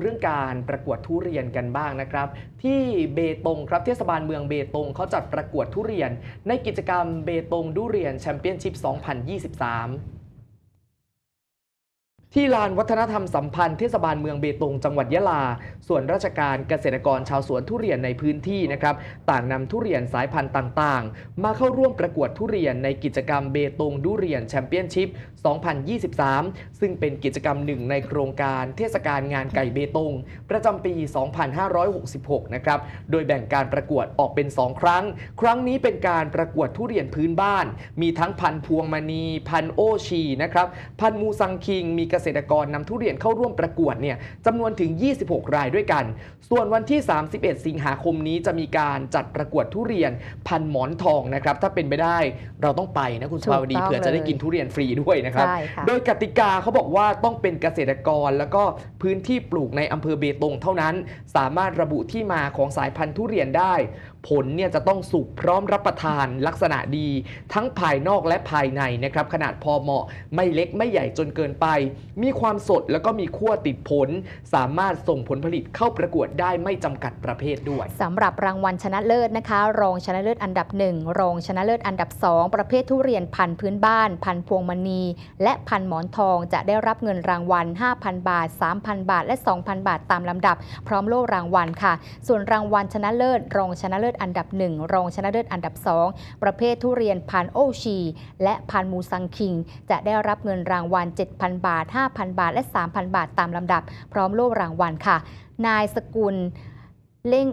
เรื่องการประกวดทุเรียนกันบ้างนะครับ ที่เบตงครับเทศบาลเมืองเบตงเขาจัดประกวดทุเรียน ในกิจกรรมเบตงดุเรียนแชมเปี้ยนชิพ 2023 ที่ลานวัฒนธรรมสัมพันธ์เทศบาลเมืองเบตงจังหวัดยะลา ส่วนราชการเกษตรกรชาวสวนทุเรียนในพื้นที่นะครับต่างนำทุเรียนสายพันธุ์ต่างๆ มาเข้าร่วมประกวดทุเรียนในกิจกรรมเบตงดุเรียนแชมเปี้ยนชิพ 2023 ซึ่งเป็นกิจกรรมหนึ่งในโครงการเทศกาลงานไก่เบตง ประจำปี 2566 นะครับ โดยแบ่งการประกวดออกเป็น 2 ครั้ง ครั้งนี้เป็นการประกวดทุเรียนพื้นบ้าน มีทั้งพันธุ์พวงมณี พันธุ์โอชีนะครับ พันธุ์มูซังคิง มีเกษตรกรนำทุเรียนเข้าร่วมประกวดเนี่ยจำนวนถึง 26 รายด้วยกัน ส่วนวันที่ 31 สิงหาคมนี้จะมีการจัดประกวดทุเรียนพันธุ์หมอนทองนะครับ ถ้าเป็นไปได้เราต้องไปนะคุณสภาวดีถูกต้องเผื่อจะได้เลยกินทุเรียนฟรีด้วยนะครับใช่ค่ะโดยกติกาเขาบอกว่าต้องเป็นเกษตรกรแล้วก็พื้นที่ปลูกในอำเภอเบตงเท่านั้น สามารถระบุที่มาของสายพันธุ์ทุเรียนได้ ผลเนี่ยจะต้องสุกพร้อมรับประทานลักษณะดี ทั้งภายนอกและภายในนะครับขนาดพอเหมาะไม่เล็กไม่ใหญ่จนเกินไป มีความสดแล้วก็มีขั้วติดผล สามารถส่งผลผลิตเข้าประกวดได้ไม่จำกัดประเภทด้วยสำหรับรางวัลชนะเลิศนะคะ รองชนะเลิศอันดับ 1 รองชนะเลิศอันดับ 2 ประเภททุเรียนพันธุ์พื้นบ้าน พันธุ์พวงมณี และพันธุ์หมอนทองจะได้รับเงินรางวัล 5,000 บาท 3,000 บาท และ 2,000 บาทตามลำดับ พร้อมโล่รางวัลค่ะ ส่วนรางวัลชนะเลิศ รองชนะเลิศอันดับ 1 รองชนะเลิศอันดับ 2 ประเภททุเรียนพันโอชี และพันมูซังคิง จะได้รับเงินรางวัล 7,000 บาท 5,000 บาท และ 3,000 บาทตามลำดับ พร้อมโล่รางวัลค่ะ นายสกุล เล่ง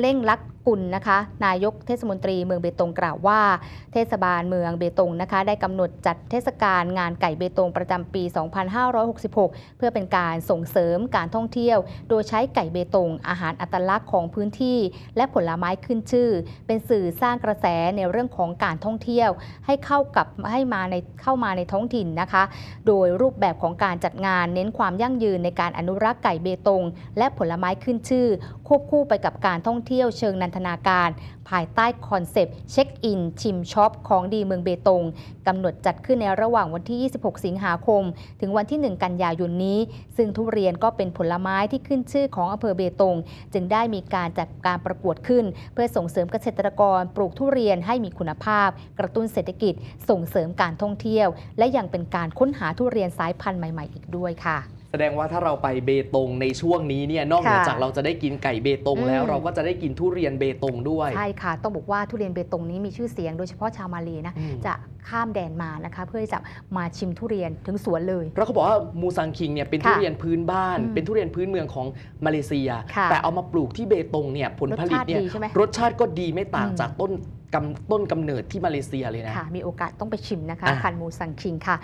เล่งลักกุลนะคะ นายกเทศมนตรีเมืองเบตงกล่าวว่า เทศบาลเมืองเบตงนะคะ ได้กำหนดจัดเทศกาลงานไก่เบตงประจำปี 2566 เพื่อเป็นการส่งเสริมการท่องเที่ยว โดยใช้ไก่เบตง อาหารอัตลักษณ์ของพื้นที่ และผลไม้ขึ้นชื่อ เป็นสื่อสร้างกระแสในเรื่องของการท่องเที่ยว ให้เข้ากับให้มาในเข้ามาในท้องถิ่นนะคะ โดยรูปแบบของการจัดงานเน้นความยั่งยืนในการอนุรักษ์ไก่เบตง และผลไม้ขึ้นชื่อควบคู่คู่ไปกับการท่องเที่ยวเชิงนันทนาการ ภายใต้คอนเซปต์เช็คอิน ชิมช็อปของดีเมืองเบตงกำหนดจัดขึ้นในระหว่างวันที่ 26 สิงหาคม ถึงวันที่ 1 กันยายนนี้ ซึ่งทุเรียนก็เป็นผลไม้ที่ขึ้นชื่อของอำเภอเบตง จึงได้มีการจัดการประกวดขึ้น เพื่อส่งเสริมเกษตรกรปลูกทุเรียนให้มีคุณภาพ กระตุ้นเศรษฐกิจ ส่งเสริมการท่องเที่ยว และยังเป็นการค้นหาทุเรียนสายพันธุ์ใหม่ ๆ อีกด้วยค่ะ ดงว่าถ้าเราไปเบตงในช่วงนี้เนี่ยนอกเหนือค่ะจากเราจะได้กินไก่เบตงแล้วอืมเราก็จะได้กินทุเรียนเบตงด้วย ใช่ค่ะ ต้องบอกว่าทุเรียนเบตงนี้มีชื่อเสียงโดยเฉพาะชาวมาเลนะอืมจะข้ามแดนมานะคะ เพื่อที่จะมาชิมทุเรียนถึงสวนเลยเพราะเขาบอกว่ามูซังคิงเนี่ยเป็นค่ะทุเรียนพื้นบ้านอืมเป็นทุเรียนพื้นเมืองของมาเลเซียค่ะแต่เอามาปลูกที่เบตงเนี่ยผลผลิตเนี่ยรสชาติดีใช่ไหมรสชาติก็ดีไม่ต่างอืมจากต้นกำต้นกำเนิดที่มาเลเซียเลยนะ ค่ะ มีโอกาสต้องไปชิมนะคะอะพันธุ์มูซังคิงค่ะ